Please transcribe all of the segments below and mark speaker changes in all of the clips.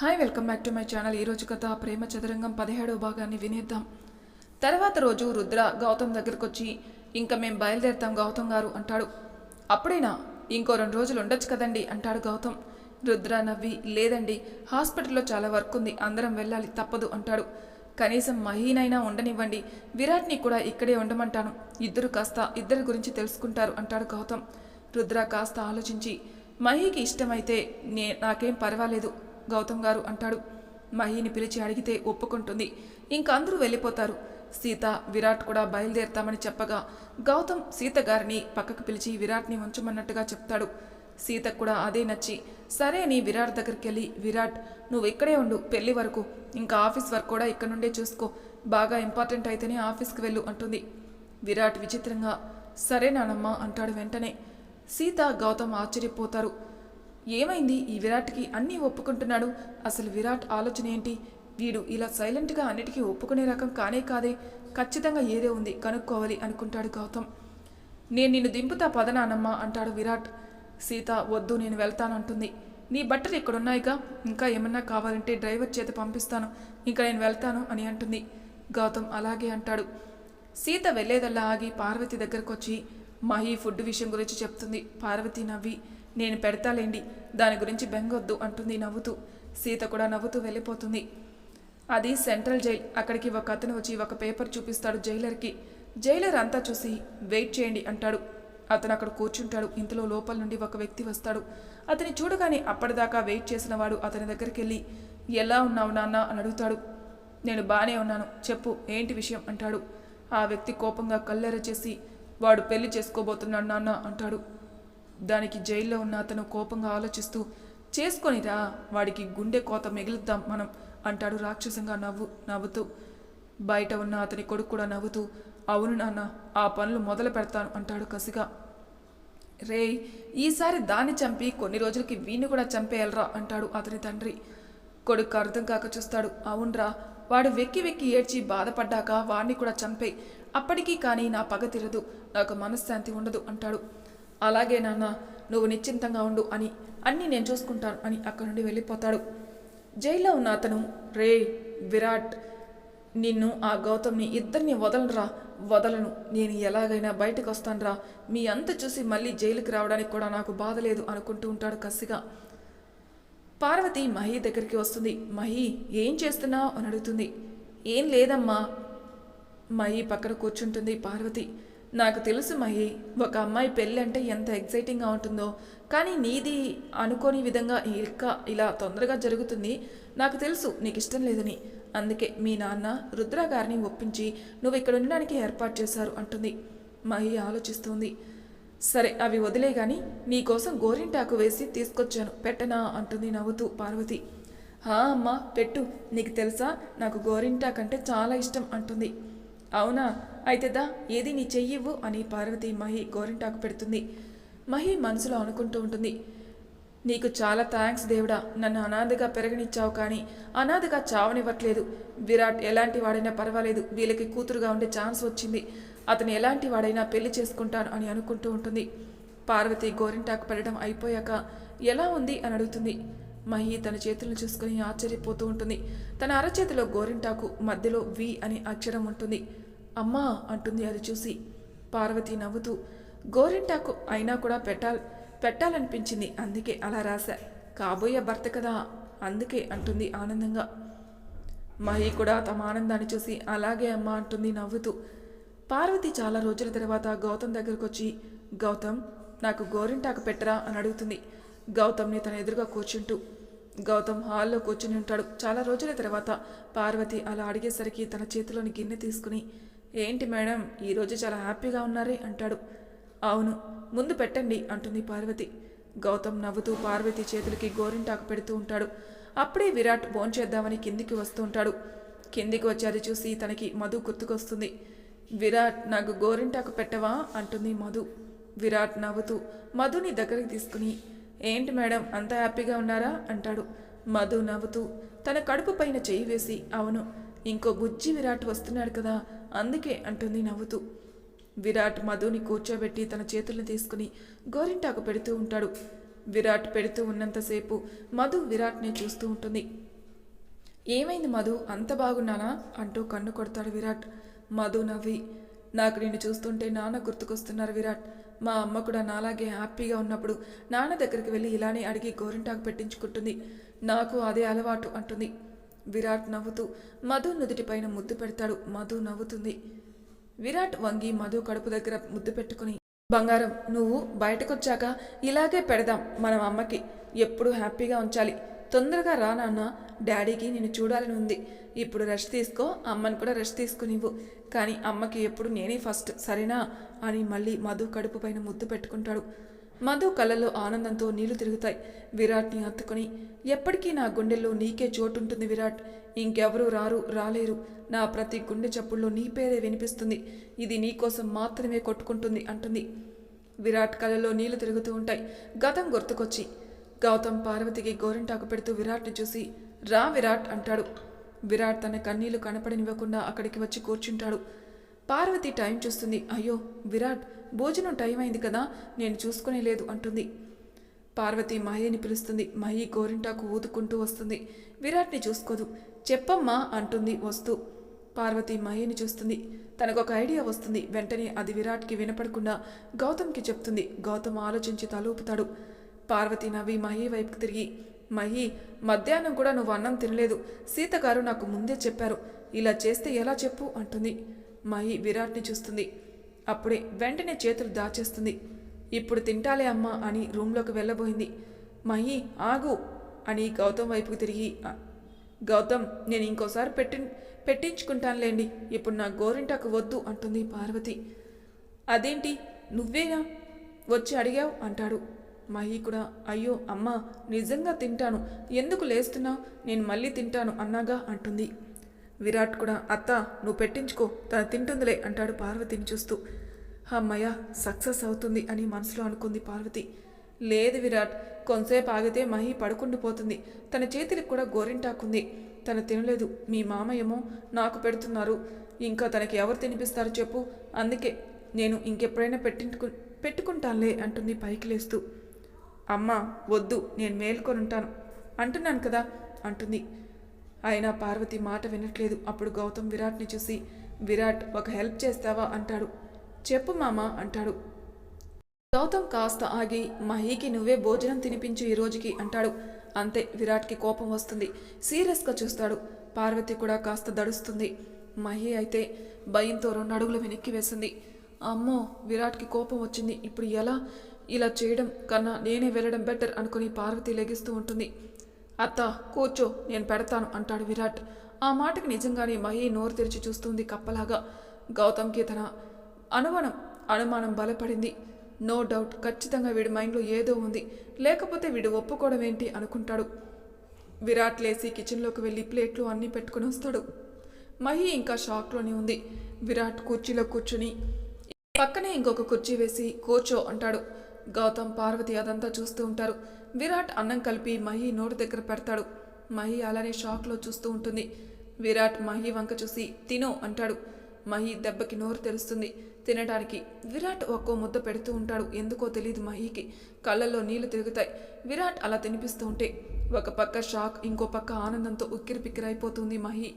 Speaker 1: Hi welcome back to my channel ఈరోజు కథ ప్రేమ చదరంగం పదిహేడవ భాగాన్ని వినేద్దాం. తర్వాత రోజు రుద్ర గౌతమ్ దగ్గరకు వచ్చి ఇంకా మేము బయలుదేరుతాం గౌతమ్ గారు అంటాడు. అప్పుడేనా? ఇంకో రెండు రోజులు ఉండొచ్చు కదండి అంటాడు గౌతమ్. రుద్ర నవ్వి లేదండి హాస్పిటల్లో చాలా వర్క్ ఉంది అందరం వెళ్ళాలి తప్పదు అంటాడు. కనీసం మహీనైనా ఉండనివ్వండి విరాట్ని కూడా ఇక్కడే ఉండమంటాను. ఇద్దరు కాస్త ఇద్దరి గురించి తెలుసుకుంటారు అంటాడు గౌతమ్. రుద్ర కాస్త ఆలోచించి మహీకి ఇష్టమైతే నే నాకేం పర్వాలేదు. గౌతమ్ గారు అంటాడు. మహిని పిలిచి అడిగితే ఒప్పుకుంటుంది. ఇంకందరూ వెళ్ళిపోతారు. సీత విరాట్ కూడా బయలుదేరుతామని చెప్పగా గౌతమ్ సీత గారిని పక్కకు పిలిచి విరాట్ని ఉంచమన్నట్టుగా చెప్తాడు. సీత కూడా అదే నచ్చి సరే అని విరాట్ దగ్గరికి వెళ్ళి విరాట్ నువ్వు ఇక్కడే ఉండు పెళ్ళి వరకు. ఇంకా ఆఫీస్ వర్క్ కూడా ఇక్కడ నుండే చూసుకో. బాగా ఇంపార్టెంట్ అయితేనే ఆఫీస్కి వెళ్ళు అంటుంది. విరాట్ విచిత్రంగా సరే నానమ్మ అంటాడు వెంటనే. సీత గౌతమ్ ఆశ్చర్యపోతారు. ఏమైంది ఈ విరాట్కి? అన్నీ ఒప్పుకుంటున్నాడు. అసలు విరాట్ ఆలోచన ఏంటి? వీడు ఇలా సైలెంట్గా అన్నిటికీ ఒప్పుకునే రకం కానే కాదే. ఖచ్చితంగా ఏదే ఉంది కనుక్కోవాలి అనుకుంటాడు గౌతమ్. నేను నిన్ను దింపుతా పదనానమ్మ అంటాడు విరాట్. సీత వద్దు నేను వెళ్తానంటుంది. నీ బట్టలు ఇక్కడున్నాయిగా? ఇంకా ఏమన్నా కావాలంటే డ్రైవర్ చేత పంపిస్తాను. ఇంకా నేను వెళ్తాను అని అంటుంది. గౌతమ్ అలాగే అంటాడు. సీత వెళ్ళేదల్లా ఆగి పార్వతి దగ్గరకు వచ్చి మహి ఫుడ్ విషయం గురించి చెప్తుంది. పార్వతి నవ్వి నేను పెడతాలేండి. దాని గురించి బెంగొద్దు అంటుంది నవ్వుతూ. సీత కూడా నవ్వుతూ వెళ్ళిపోతుంది. అది సెంట్రల్ జైల్. అక్కడికి ఒక అతను వచ్చి ఒక పేపర్ చూపిస్తాడు జైలర్కి. జైలర్ అంతా చూసి వెయిట్ చేయండి అంటాడు. అతను అక్కడ కూర్చుంటాడు. ఇంతలో లోపల నుండి ఒక వ్యక్తి వస్తాడు. అతని చూడగానే అప్పటిదాకా వెయిట్ చేసిన వాడు అతని దగ్గరికి వెళ్ళి ఎలా ఉన్నావు నాన్న? అని అడుగుతాడు. నేను బాగానే ఉన్నాను. చెప్పు ఏంటి విషయం? అంటాడు. ఆ వ్యక్తి కోపంగా కల్లెర చేసి వాడు పెళ్ళి చేసుకోబోతున్నాడు నాన్న అంటాడు. దానికి జైల్లో ఉన్న అతను కోపంగా ఆలోచిస్తూ చేసుకొనిరా వాడికి గుండె కోత మిగులుద్దాం మనం అంటాడు రాక్షసంగా నవ్వు నవ్వుతూ. బయట ఉన్న అతని కొడుకు కూడా నవ్వుతూ అవును నాన్న ఆ పనులు మొదలు పెడతాను అంటాడు కసిగా. రేయ్ ఈసారి దాన్ని చంపి కొన్ని రోజులకి వీణ్ణి కూడా చంపేయాలరా అంటాడు అతని తండ్రి. కొడుకు అర్థం కాక చూస్తాడు. అవునరా వాడు వెక్కి వెక్కి ఏడ్చి బాధపడ్డాక వాణ్ణి కూడా చంపే అప్పటికీ కానీ నా పగ తీరదు. నాకు మనశ్శాంతి ఉండదు అంటాడు. అలాగే నాన్న నువ్వు నిశ్చింతంగా ఉండు అని అన్నీ నేను చూసుకుంటాను అని అక్కడి నుండి వెళ్ళిపోతాడు. జైల్లో ఉన్న అతను రే విరాట్ నిన్ను ఆ గౌతమ్ని ఇద్దరిని వదలరా వదలను. నేను ఎలాగైనా బయటకు వస్తానురా మీ అంత చూసి మళ్ళీ జైలుకి రావడానికి కూడా నాకు బాధ లేదు అనుకుంటూ ఉంటాడు కసిగా. పార్వతి మహి దగ్గరికి వస్తుంది. మహి ఏం చేస్తున్నావు? అని అడుగుతుంది. ఏం లేదమ్మా. మహి పక్కన కూర్చుంటుంది పార్వతి. నాకు తెలుసు మహి ఒక అమ్మాయి పెళ్ళి అంటే ఎంత ఎగ్జైటింగ్గా ఉంటుందో. కానీ నీది అనుకోని విధంగా ఇంకా ఇలా తొందరగా జరుగుతుంది. నాకు తెలుసు నీకు ఇష్టం లేదని. అందుకే మీ నాన్న రుద్ర గారిని ఒప్పించి నువ్వు ఇక్కడ ఉండడానికి ఏర్పాటు చేశారు అంటుంది. మహి ఆలోచిస్తుంది. సరే అవి వదిలే గాని నీకోసం గోరింటాకు వేసి తీసుకొచ్చాను. పెట్టనా అంటుంది నవ్వుతూ పార్వతి. హా అమ్మా పెట్టు. నీకు తెలుసా? నాకు గోరింటాకంటే చాలా ఇష్టం అంటుంది. అవునా? అయితే దా ఏది నీ చెయ్యివ్వు అని పార్వతి మహి గోరింటాకు పెడుతుంది. మహి మనసులో అనుకుంటూ ఉంటుంది. నీకు చాలా థ్యాంక్స్ దేవుడా నన్ను అనాథగా పెరగనిచ్చావు కానీ అనాథగా చావనివ్వట్లేదు. విరాట్ ఎలాంటి వాడైనా పర్వాలేదు వీళ్ళకి కూతురుగా ఉండే ఛాన్స్ వచ్చింది. అతను ఎలాంటి వాడైనా పెళ్ళి చేసుకుంటాను అని అనుకుంటూ ఉంటుంది. పార్వతి గోరింటాకు పెట్టడం అయిపోయాక ఎలా ఉంది అని అడుగుతుంది. మహి తన చేతులను చూసుకుని ఆశ్చర్యపోతూ ఉంటుంది. తన అరచేతిలో గోరింటాకు మధ్యలో వి అని అక్షరం ఉంటుంది. అమ్మా అంటుంది అది చూసి. పార్వతి నవ్వుతూ గోరింటాకు అయినా కూడా పెట్టాలి పెట్టాలనిపించింది. అందుకే అలా రాశా. కాబోయే భర్త కదా. అందుకే అంటుంది ఆనందంగా. మహి కూడా తమ ఆనందాన్ని చూసి అలాగే అమ్మ అంటుంది నవ్వుతూ. పార్వతి చాలా రోజుల తర్వాత గౌతమ్ దగ్గరకు వచ్చి గౌతమ్ నాకు గోరింటాకు పెట్టరా అని అడుగుతుంది. గౌతమ్ని తన ఎదురుగా కూర్చుంటూ గౌతమ్ హాల్లో కూర్చుని ఉంటాడు. చాలా రోజుల తర్వాత పార్వతి అలా అడిగేసరికి తన చేతిలోని గిన్నె తీసుకుని ఏంటి మేడం ఈరోజు చాలా హ్యాపీగా ఉన్నారే? అంటాడు. అవును ముందు పెట్టండి అంటుంది పార్వతి. గౌతమ్ నవ్వుతూ పార్వతి చేతులకి గోరింటాకు పెడుతూ ఉంటాడు. అప్పుడే విరాట్ భోంచేద్దామని కిందికి వస్తూ ఉంటాడు. కిందికి వచ్చేది చూసి తనకి మధు గుర్తుకొస్తుంది. విరాట్ నాకు గోరింటాకు పెట్టవా? అంటుంది మధు. విరాట్ నవ్వుతూ మధుని దగ్గరికి తీసుకుని ఏంటి మేడం అంత హ్యాపీగా ఉన్నారా? అంటాడు. మధు నవ్వుతూ తన కడుపు పైన చెయ్యి వేసి అవును ఇంకో బుజ్జి విరాట్ వస్తున్నాడు కదా అందుకే అంటుంది నవ్వుతూ. విరాట్ మధుని కూర్చోబెట్టి తన చేతులను తీసుకుని గోరింటాకు పెడుతూ ఉంటాడు. విరాట్ పెడుతూ ఉన్నంతసేపు మధు విరాట్ని చూస్తూ ఉంటుంది. ఏమైంది మధు? అంత బాగున్నానా? అంటూ కన్ను కొడతాడు విరాట్. మధు నవ్వి నాకు నిన్ను చూస్తుంటే నాన్న గుర్తుకొస్తున్నారు విరాట్. మా అమ్మ కూడా నాలాగే హ్యాపీగా ఉన్నప్పుడు నాన్న దగ్గరికి వెళ్ళి ఇలానే అడిగి గోరింటాకు పెట్టించుకుంటుంది. నాకు అదే అలవాటు అంటుంది. విరాట్ నవ్వుతూ మధు నుదుటిపైన ముద్దు పెడతాడు. మధు నవ్వుతుంది. విరాట్ వంగి మధు కడుపు దగ్గర ముద్దు పెట్టుకుని బంగారం నువ్వు బయటకొచ్చాక ఇలాగే పెడదాం మనం అమ్మకి. ఎప్పుడు హ్యాపీగా ఉంచాలి. తొందరగా రా నాన్న డాడీకి నేను చూడాలని ఉంది. ఇప్పుడు రెస్ట్ తీసుకో అమ్మని కూడా రెస్ట్ తీసుకునివ్వు. కానీ అమ్మకి ఎప్పుడు నేనే ఫస్ట్ సరేనా? అని మళ్ళీ మధు కడుపు పైన ముద్దు పెట్టుకుంటాడు. మధు కళ్ళలో ఆనందంతో నీళ్ళు తిరుగుతాయి. విరాట్ని హత్తుకొని ఎప్పటికీ నా గుండెల్లో నీకే చోటుంటుంది విరాట్. ఇంకెవరూ రారు రాలేరు. నా ప్రతి గుండె చప్పుల్లో నీ పేరే వినిపిస్తుంది. ఇది నీకోసం మాత్రమే కొట్టుకుంటుంది అంటుంది. విరాట్ కళ్ళలో నీళ్ళు తిరుగుతూ ఉంటాయి. గతం గుర్తుకొచ్చి గౌతమ్ పార్వతికి గోరింటాకు పెడుతూ విరాట్ని చూసి రా విరాట్ అంటాడు. విరాట్ తన కన్నీళ్ళు కనపడనివ్వకుండా అక్కడికి వచ్చి కూర్చుంటాడు. పార్వతి టైం చూస్తుంది. అయ్యో విరాట్ భోజనం టైం అయింది కదా నేను చూసుకునే లేదు అంటుంది. పార్వతి మహిని పిలుస్తుంది. మహి గోరింటాకు ఊదుకుంటూ వస్తుంది. విరాట్ని చూసుకోదు. చెప్పమ్మా అంటుంది వస్తూ. పార్వతి మహిని చూస్తుంది. తనకు ఒక ఐడియా వస్తుంది. వెంటనే అది విరాట్కి వినపడకుండా గౌతమ్కి చెప్తుంది. గౌతమ్ ఆలోచించి తలూపుతాడు. పార్వతి నవ్వి మహి వైపుకు తిరిగి మహి మధ్యాహ్నం కూడా నువ్వు అన్నం తినలేదు. సీత గారు నాకు ముందే చెప్పారు. ఇలా చేస్తే ఎలా చెప్పు? అంటుంది. మహి విరాట్ని చూస్తుంది. అప్పుడే వెంటనే చేతులు దాచేస్తుంది. ఇప్పుడు తింటాలే అమ్మా అని రూమ్లోకి వెళ్ళబోయింది. మహి ఆగు అని గౌతమ్ వైపుకు తిరిగి గౌతమ్ నేను ఇంకోసారి పెట్టి పెట్టించుకుంటానులేండి. ఇప్పుడు నా గోరింటాకు వద్దు అంటుంది పార్వతి. అదేంటి? నువ్వేనా? వచ్చి అడిగావు? అంటాడు. మహి కూడా అయ్యో అమ్మా నిజంగా తింటాను. ఎందుకు లేస్తున్నావు? నేను మళ్ళీ తింటాను అన్నాగా అంటుంది. విరాట్ కూడా అత్త నువ్వు పెట్టించుకో తను తింటుందిలే అంటాడు పార్వతిని చూస్తూ. అమ్మయ్య సక్సెస్ అవుతుంది అని మనసులో అనుకుంది పార్వతి. లేదు విరాట్ కొంతసేపు ఆగితే మహి పడుకుండిపోతుంది తన చేతికి కూడా గోరింటాకుంది తను తినలేదు. మీ మామయ్యేమో నాకు పెడుతున్నారు. ఇంకా తనకి ఎవరు తినిపిస్తారు చెప్పు. అందుకే నేను ఇంకెప్పుడైనా పెట్టించుకు పెట్టుకుంటానులే అంటుంది పైకి లేస్తూ. అమ్మ వద్దు నేను మేల్కొని ఉంటాను అంటున్నాను కదా అంటుంది. అయినా పార్వతి మాట వినట్లేదు. అప్పుడు గౌతమ్ విరాట్ని చూసి విరాట్ ఒక హెల్ప్ చేస్తావా? అంటాడు. చెప్పు మామ అంటాడు. గౌతమ్ కాస్త ఆగి మహీకి నువ్వే భోజనం తినిపించు ఈ రోజుకి అంటాడు. అంతే విరాట్కి కోపం వస్తుంది. సీరియస్గా చూస్తాడు. పార్వతి కూడా కాస్త దడుస్తుంది. మహి అయితే భయంతో రెండు అడుగులు వెనక్కి వేసింది. అమ్మో విరాట్కి కోపం వచ్చింది. ఇప్పుడు ఎలా? ఇలా చేయడం కన్నా నేనే వెళ్ళడం బెటర్ అనుకుని పార్వతి లెగిస్తూ ఉంటుంది. అత్త కూర్చో నేను పెడతాను అంటాడు విరాట్. ఆ మాటకి నిజంగానే మహి నోరు తెరిచి చూస్తుంది కప్పలాగా. గౌతమ్కి తన అనుమానం అనుమానం బలపడింది. నో డౌట్ ఖచ్చితంగా వీడి మైండ్లో ఏదో ఉంది. లేకపోతే వీడు ఒప్పుకోవడం ఏంటి అనుకుంటాడు. విరాట్ లేచి కిచెన్లోకి వెళ్ళి ప్లేట్లు అన్నీ పెట్టుకుని వస్తాడు. మహి ఇంకా షాక్లోనే ఉంది. విరాట్ కుర్చీలో కూర్చుని పక్కనే ఇంకొక కుర్చీ వేసి కూర్చో అంటాడు. గౌతమ్ పార్వతి అదంతా చూస్తూ ఉంటారు. విరాట్ అన్నం కలిపి మహి నోటి దగ్గర పెడతాడు. మహి అలానే షాక్లో చూస్తూ ఉంటుంది. విరాట్ మహి వంక చూసి తిను అంటాడు. మహి దెబ్బకి నోరు తెరుస్తుంది. తినడానికి విరాట్ ఒక్కో ముద్ద పెడుతూ ఉంటాడు. ఎందుకో తెలియదు మహికి. కళ్ళల్లో నీళ్ళు తిరుగుతాయి. విరాట్ అలా తినిపిస్తూ ఉంటే ఒక పక్క షాక్ ఇంకో పక్క ఆనందంతో ఉక్కిరిపిక్కిరైపోతుంది మహి.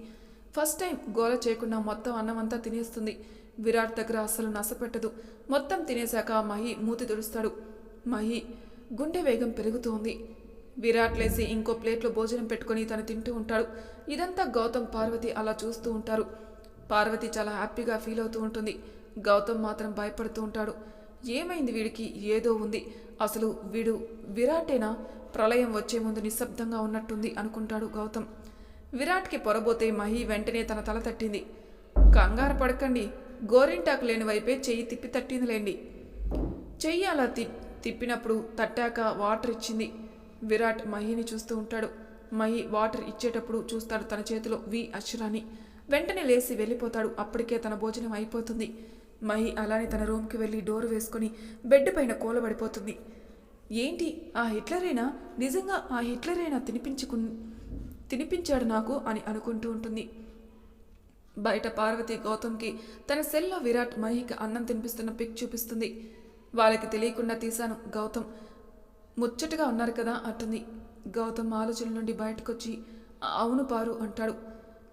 Speaker 1: ఫస్ట్ టైం గోల చేయకుండా మొత్తం అన్నం అంతా తినేస్తుంది. విరాట్ దగ్గర అసలు నసపెట్టదు. మొత్తం తినేశాక మహి మూతి తుడుస్తాడు. మహి గుండె వేగం పెరుగుతోంది. విరాట్ లేసి ఇంకో ప్లేట్లో భోజనం పెట్టుకొని తను తింటూ ఉంటాడు. ఇదంతా గౌతమ్ పార్వతి అలా చూస్తూ ఉంటారు. పార్వతి చాలా హ్యాపీగా ఫీల్ అవుతూ ఉంటుంది. గౌతమ్ మాత్రం భయపడుతూ ఉంటాడు. ఏమైంది వీడికి? ఏదో ఉంది. అసలు వీడు విరాటేనా? ప్రళయం వచ్చే ముందు నిశ్శబ్దంగా ఉన్నట్టుంది అనుకుంటాడు గౌతమ్. విరాట్కి పొరబోతే మహి వెంటనే తన తల తట్టింది. కంగారు పడకండి. గోరింటాకు లేని వైపే చెయ్యి తిప్పి తట్టిందిలేండి. చెయ్యి అలా తి తిప్పినప్పుడు తట్టాక వాటర్ ఇచ్చింది. విరాట్ మహిని చూస్తూ ఉంటాడు. మహి వాటర్ ఇచ్చేటప్పుడు చూస్తాడు తన చేతిలో వి అక్షరాన్ని. వెంటనే లేచి వెళ్ళిపోతాడు. అప్పటికే తన భోజనం అయిపోతుంది. మహి అలానే తన రూమ్కి వెళ్ళి డోర్ వేసుకొని బెడ్ పైన కూలబడిపోతుంది. ఏంటి? ఆ హిట్లరేనా? నిజంగా ఆ హిట్లరేనా తినిపించుకు తినిపించాడు నాకు అని అనుకుంటూ ఉంటుంది. బయట పార్వతి గౌతమ్కి తన సెల్లో విరాట్ మహికి అన్నం తినిపిస్తున్న పిక్ చూపిస్తుంది. వాళ్ళకి తెలియకుండా తీశాను గౌతమ్. ముచ్చటగా ఉన్నారు కదా అంటుంది. గౌతమ్ ఆలోచన నుండి బయటకొచ్చి అవును పారు అంటాడు.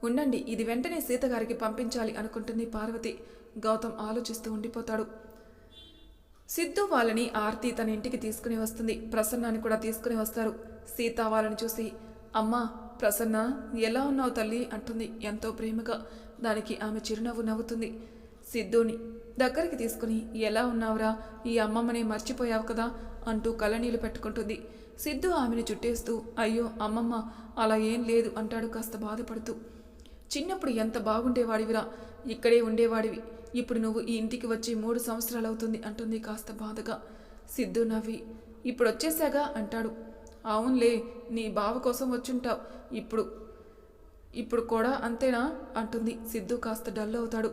Speaker 1: ఉండండి ఇది వెంటనే సీత గారికి పంపించాలి అనుకుంటుంది పార్వతి. గౌతమ్ ఆలోచిస్తూ ఉండిపోతాడు. సిద్ధు వాళ్ళని ఆర్తి తన ఇంటికి తీసుకుని వస్తుంది. ప్రసన్నాని కూడా తీసుకుని వస్తారు. సీత వాళ్ళని చూసి అమ్మా ప్రసన్న ఎలా ఉన్నావు తల్లి? అంటుంది ఎంతో ప్రేమగా. దానికి ఆమె చిరునవ్వు నవ్వుతుంది. సిద్ధుని దగ్గరికి తీసుకుని ఎలా ఉన్నావురా? ఈ అమ్మమ్మని మర్చిపోయావు కదా? అంటూ కళ్ళనీళ్ళు పెట్టుకుంటుంది. సిద్ధు ఆమెను చుట్టేస్తూ అయ్యో అమ్మమ్మ అలా ఏం లేదు అంటాడు కాస్త బాధపడుతూ. చిన్నప్పుడు ఎంత బాగుండేవాడివిరా ఇక్కడే ఉండేవాడివి. ఇప్పుడు నువ్వు ఈ ఇంటికి వచ్చి మూడు సంవత్సరాలు అవుతుంది అంటుంది కాస్త బాధగా. సిద్ధు నవ్వి ఇప్పుడు వచ్చేసాగా అంటాడు. అవునులే నీ బావ కోసం వచ్చుంటావు. ఇప్పుడు ఇప్పుడు కూడా అంతేనా? అంటుంది. సిద్ధు కాస్త డల్ అవుతాడు.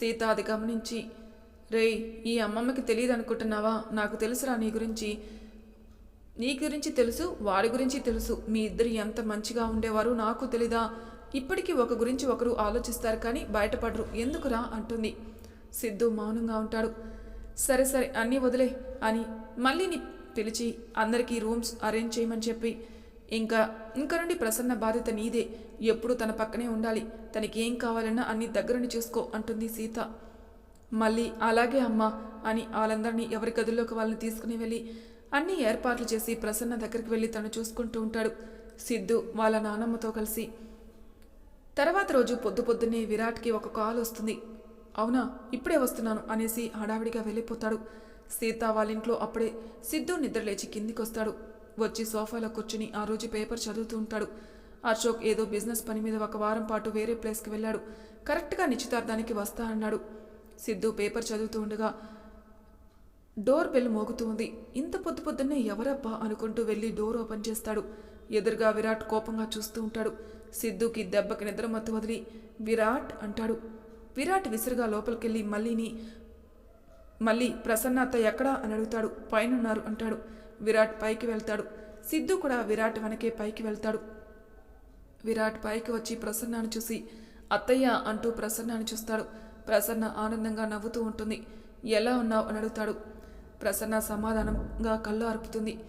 Speaker 1: సీత అది గమనించి రేయ్ ఈ అమ్మమ్మకి తెలియదు అనుకుంటున్నావా నాకు తెలుసురా నీ గురించి. నీ గురించి తెలుసు వాడి గురించి తెలుసు. మీ ఇద్దరు ఎంత మంచిగా ఉండేవారు నాకు తెలీదా? ఇప్పటికీ ఒక గురించి ఒకరు ఆలోచిస్తారు కానీ బయటపడరు. ఎందుకురా? అంటుంది. సిద్ధు మౌనంగా ఉంటాడు. సరే సరే అన్నీ వదిలే అని మళ్ళీ నీ పిలిచి అందరికీ రూమ్స్ అరేంజ్ చేయమని చెప్పి ఇంకా ఇంక నుండి ప్రసన్న బాధ్యత నీదే. ఎప్పుడు తన పక్కనే ఉండాలి. తనకి ఏం కావాలన్నా అన్ని దగ్గరుండి చూసుకో అంటుంది సీత. మళ్ళీ అలాగే అమ్మా అని వాళ్ళందరినీ ఎవరి గదుల్లోకి వాళ్ళని తీసుకుని వెళ్ళి అన్ని ఏర్పాట్లు చేసి ప్రసన్న దగ్గరికి వెళ్ళి తను చూసుకుంటూ ఉంటాడు. సిద్ధు వాళ్ళ నానమ్మతో కలిసి. తర్వాత రోజు పొద్దు పొద్దున్నే విరాట్కి ఒక కాల్ వస్తుంది. అవునా ఇప్పుడే వస్తున్నాను అనేసి హడావిడిగా వెళ్ళిపోతాడు. సీత వాళ్ళ ఇంట్లో అప్పుడే సిద్ధు నిద్రలేచి కిందికి వస్తాడు వచ్చి సోఫాలో కూర్చుని ఆ రోజు పేపర్ చదువుతూ ఉంటాడు. అశోక్ ఏదో బిజినెస్ పని మీద ఒక వారం పాటు వేరే ప్లేస్కి వెళ్ళాడు. కరెక్ట్గా నిశ్చితార్థానికి వస్తా అన్నాడు. సిద్ధు పేపర్ చదువుతూ ఉండగా డోర్ బెల్ మోగుతూ ఉంది. ఇంత పొద్దు పొద్దున్నే ఎవరబ్బా? అనుకుంటూ వెళ్ళి డోర్ ఓపెన్ చేస్తాడు. ఎదురుగా విరాట్ కోపంగా చూస్తూ ఉంటాడు. సిద్ధుకి దెబ్బకి నిద్ర మత్తు వదిలి విరాట్ అంటాడు. విరాట్ విసురుగా లోపలికెళ్ళి మళ్ళీని మళ్ళీ ప్రసన్నత ఎక్కడా? అని అడుగుతాడు. పైనున్నారు అంటాడు. విరాట్ పైకి వెళ్తాడు. సిద్ధు కూడా విరాట్ వెనకే పైకి వెళ్తాడు. విరాట్ పైకి వచ్చి ప్రసన్నాను చూసి అత్తయ్య అంటూ ప్రసన్నాను చూస్తాడు. ప్రసన్న ఆనందంగా నవ్వుతూ ఉంటుంది. ఎలా ఉన్నావు? అని అడుగుతాడు. ప్రసన్న సమాధానంగా కళ్ళు అరుపుతుంది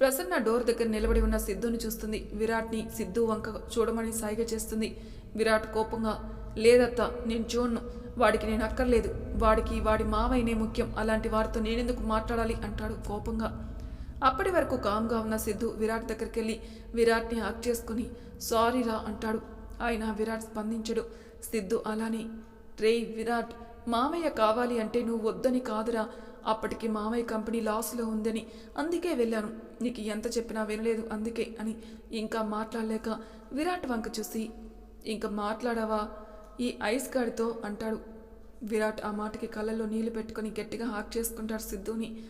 Speaker 1: ప్రసన్న డోర్ దగ్గర నిలబడి ఉన్న సిద్ధుని చూస్తుంది. విరాట్ని సిద్ధు వంక చూడమని సాయిగ చేస్తుంది. విరాట్ కోపంగా లేదత్తా నేను చూడను. వాడికి నేను అక్కర్లేదు వాడికి వాడి మావయ్యనే ముఖ్యం. అలాంటి వారితో నేనెందుకు మాట్లాడాలి? అంటాడు కోపంగా. అప్పటి వరకు కామ్గా ఉన్న సిద్ధు విరాట్ దగ్గరికి వెళ్ళి విరాట్ని హక్ చేసుకుని సారీ రా అంటాడు. ఆయన విరాట్ స్పందించడు. సిద్ధు అలానే రే విరాట్ మామయ్య కావాలి అంటే నువ్వు వద్దని కాదురా. అప్పటికి మామయ్య కంపెనీ లాస్లో ఉందని అందుకే వెళ్ళాను. నీకు ఎంత చెప్పినా వినలేదు అందుకే అని ఇంకా మాట్లాడలేక విరాట్ వంక చూసి ఇంకా మాట్లాడావా? ఈ ఐస్ గాడితో అంటాడు. విరాట్ ఆ మాటకి కళ్ళల్లో నీళ్ళు పెట్టుకొని గట్టిగా హాక్ చేసుకుంటాడు సిద్ధుని.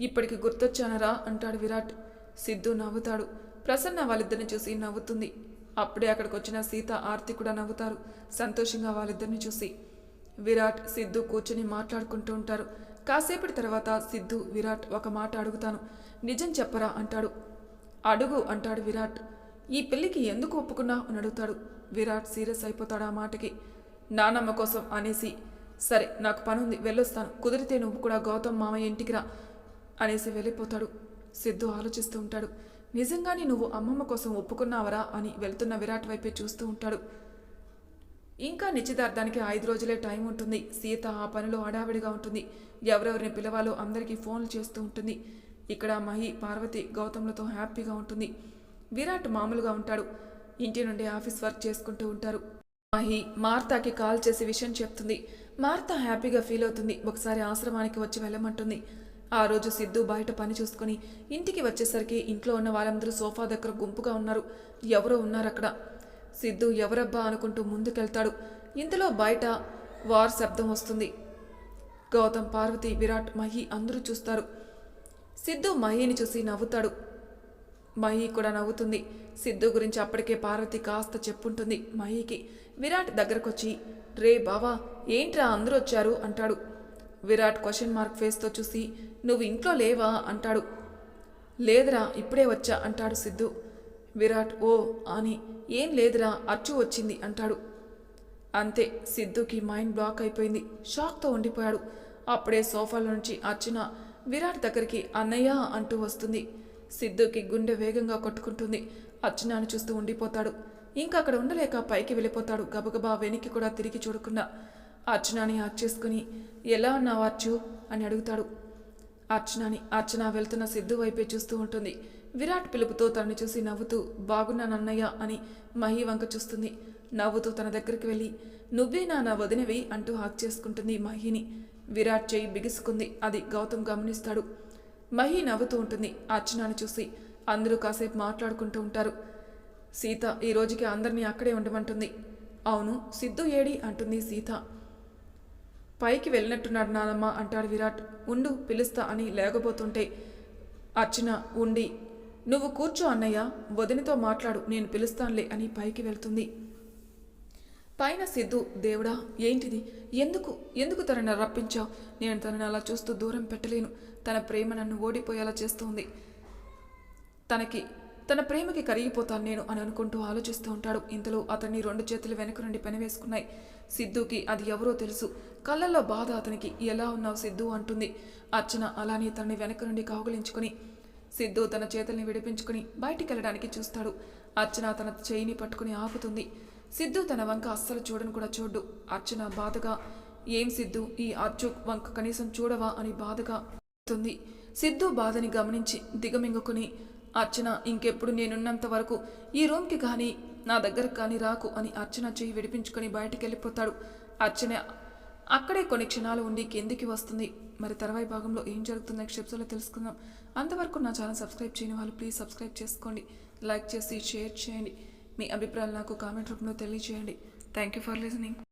Speaker 1: ఇప్పటికి గుర్తొచ్చానరా అంటాడు విరాట్. సిద్ధు నవ్వుతాడు. ప్రసన్న వాళ్ళిద్దరిని చూసి నవ్వుతుంది. అప్పుడే అక్కడికి వచ్చిన సీత ఆర్తి కూడా నవ్వుతారు. సంతోషంగా వాళ్ళిద్దరిని చూసి. విరాట్ సిద్ధు కూర్చొని మాట్లాడుకుంటూ ఉంటారు. కాసేపటి తర్వాత సిద్ధు విరాట్ ఒక మాట అడుగుతాను. నిజం చెప్పరా అంటాడు. అడుగు అంటాడు విరాట్. ఈ పెళ్ళికి ఎందుకు ఒప్పుకున్నా అని అడుగుతాడు. విరాట్ సీరియస్ అయిపోతాడు ఆ మాటకి. నానమ్మ కోసం అనేసి. సరే నాకు పనుంది వెళ్ళొస్తాను. కుదిరితే నువ్వు కూడా గౌతమ్ మామయ్య ఇంటికి రా. అనేసి వెళ్ళిపోతాడు. సిద్ధు ఆలోచిస్తూ ఉంటాడు. నిజంగానే నువ్వు అమ్మమ్మ కోసం ఒప్పుకున్నావరా అని వెళ్తున్న విరాట్ వైపే చూస్తూ ఉంటాడు. ఇంకా నిశ్చితార్థానికి ఐదు రోజులే టైం ఉంటుంది. సీత ఆ పనిలో హడావిడిగా ఉంటుంది. ఎవరెవరిని పిలవాలో అందరికీ ఫోన్లు చేస్తూ ఉంటుంది. ఇక్కడ మహి పార్వతి గౌతమ్లతో హ్యాపీగా ఉంటుంది. విరాట్ మామూలుగా ఉంటాడు. ఇంటి నుండి ఆఫీస్ వర్క్ చేసుకుంటూ ఉంటారు. మహి మార్తాకి కాల్ చేసి విషయం చెప్తుంది. మార్త హ్యాపీగా ఫీల్ అవుతుంది. ఒకసారి ఆశ్రమానికి వచ్చి వెళ్ళమంటుంది. ఆ రోజు సిద్ధు బయట పని చూసుకొని ఇంటికి వచ్చేసరికి ఇంట్లో ఉన్న వాళ్ళందరూ సోఫా దగ్గర గుంపుగా ఉన్నారు. ఎవరో ఉన్నారు అక్కడ సిద్ధు ఎవరబ్బా అనుకుంటూ ముందుకెళ్తాడు. ఇంతలో బయట వార్ శబ్దం వస్తుంది. గౌతమ్ పార్వతి విరాట్ మహి అందరూ చూస్తారు. సిద్ధు మహిని చూసి నవ్వుతాడు. మహి కూడా నవ్వుతుంది. సిద్ధు గురించి అప్పటికే పార్వతి కాస్త చెప్పుంటుంది మహికి. విరాట్ దగ్గరకొచ్చి రే బావా ఏంట్రా అందరూ వచ్చారు? అంటాడు. విరాట్ క్వశ్చన్ మార్క్ ఫేస్తో చూసి నువ్వు ఇంట్లో లేవా? అంటాడు. లేదురా ఇప్పుడే వచ్చా అంటాడు సిద్ధు. విరాట్ ఓ అని ఏం లేదురా అచ్చు వచ్చింది అంటాడు. అంతే సిద్ధుకి మైండ్ బ్లాక్ అయిపోయింది. షాక్తో ఉండిపోయాడు. అప్పుడే సోఫాలో నుంచి అర్చన విరాట్ దగ్గరికి అన్నయ్య అంటూ వస్తుంది. సిద్ధుకి గుండె వేగంగా కొట్టుకుంటుంది. అర్చనాను చూస్తూ ఉండిపోతాడు. ఇంకా అక్కడ ఉండలేక పైకి వెళ్ళిపోతాడు. గబగబా వెనక్కి కూడా తిరిగి చూడకుండా. అర్చనాని హక్ చేసుకుని ఎలా ఉన్నావు అర్చు? అని అడుగుతాడు. అర్చనాని అర్చన వెళ్తున్న సిద్ధు వైపే చూస్తూ ఉంటుంది. విరాట్ పిలుపుతో తనని చూసి నవ్వుతూ బాగున్నానన్నయ్య అని మహి వంక చూస్తుంది. నవ్వుతూ తన దగ్గరికి వెళ్ళి నువ్వే నా వదినవి అంటూ హాక్ చేసుకుంటుంది మహిని. విరాట్ చేయి బిగుసుకుంది. అది గౌతమ్ గమనిస్తాడు. మహి నవ్వుతూ ఉంటుంది. అర్చనని చూసి అందరూ కాసేపు మాట్లాడుకుంటూ ఉంటారు. సీత ఈ రోజుకి అందరినీ అక్కడే ఉండమంటుంది. అవును సిద్ధు ఏడి? అంటుంది సీత. పైకి వెళ్ళినట్టున్నాడు నానమ్మ అంటాడు విరాట్. ఉండు పిలుస్తా అని లేకపోతుంటే అర్చన ఉండి నువ్వు కూర్చో అన్నయ్య వదినతో మాట్లాడు నేను పిలుస్తానులే అని పైకి వెళ్తుంది. పైన సిద్ధు దేవుడా ఏంటిది? ఎందుకు ఎందుకు తనని రప్పించావు? నేను తనని అలా చూస్తూ దూరం పెట్టలేను. తన ప్రేమ నన్ను ఓడిపోయేలా చేస్తుంది. తనకి తన ప్రేమకి కరిగిపోతాను నేను అని అనుకుంటూ ఆలోచిస్తూ ఉంటాడు. ఇంతలో అతన్ని రెండు చేతులు వెనక నుండి పెనవేసుకున్నాయి. సిద్ధుకి అది ఎవరో తెలుసు. కళ్ళల్లో బాధ అతనికి. ఎలా ఉన్నావు సిద్ధు? అంటుంది. అర్చన అలానే తనని వెనక నుండి కౌగిలించుకుని సిద్ధు తన చేతుల్ని విడిపించుకుని బయటికి వెళ్ళడానికి చూస్తాడు. అర్చన తన చేయిని పట్టుకుని ఆపుతుంది. సిద్ధు తన వంక అస్సలు చూడను కూడా చూడ్డు. అర్చన బాధగా ఏం సిద్ధు? ఈ అర్జు వంక కనీసం చూడవా? అని బాధగా తుంది సిద్ధు బాధని గమనించి దిగమింగుకుని అర్చన ఇంకెప్పుడు నేనున్నంత వరకు ఈ రూమ్కి కానీ నా దగ్గర కానీ రాకు అని అర్చన చెయ్యి విడిపించుకొని బయటికి వెళ్ళిపోతాడు అర్చన అక్కడే కొన్ని క్షణాలు ఉండి కిందికి వస్తుంది. మరి తర్వాయి భాగంలో ఏం జరుగుతుందో క్షిప్సలో తెలుసుకుందాం. అంతవరకు నా ఛానల్ సబ్స్క్రైబ్ చేయని వాళ్ళు ప్లీజ్ సబ్స్క్రైబ్ చేసుకోండి. లైక్ చేసి షేర్ చేయండి. మీ అభిప్రాయాలు నాకు కామెంట్ రూపంలో తెలియజేయండి. Thank you for listening.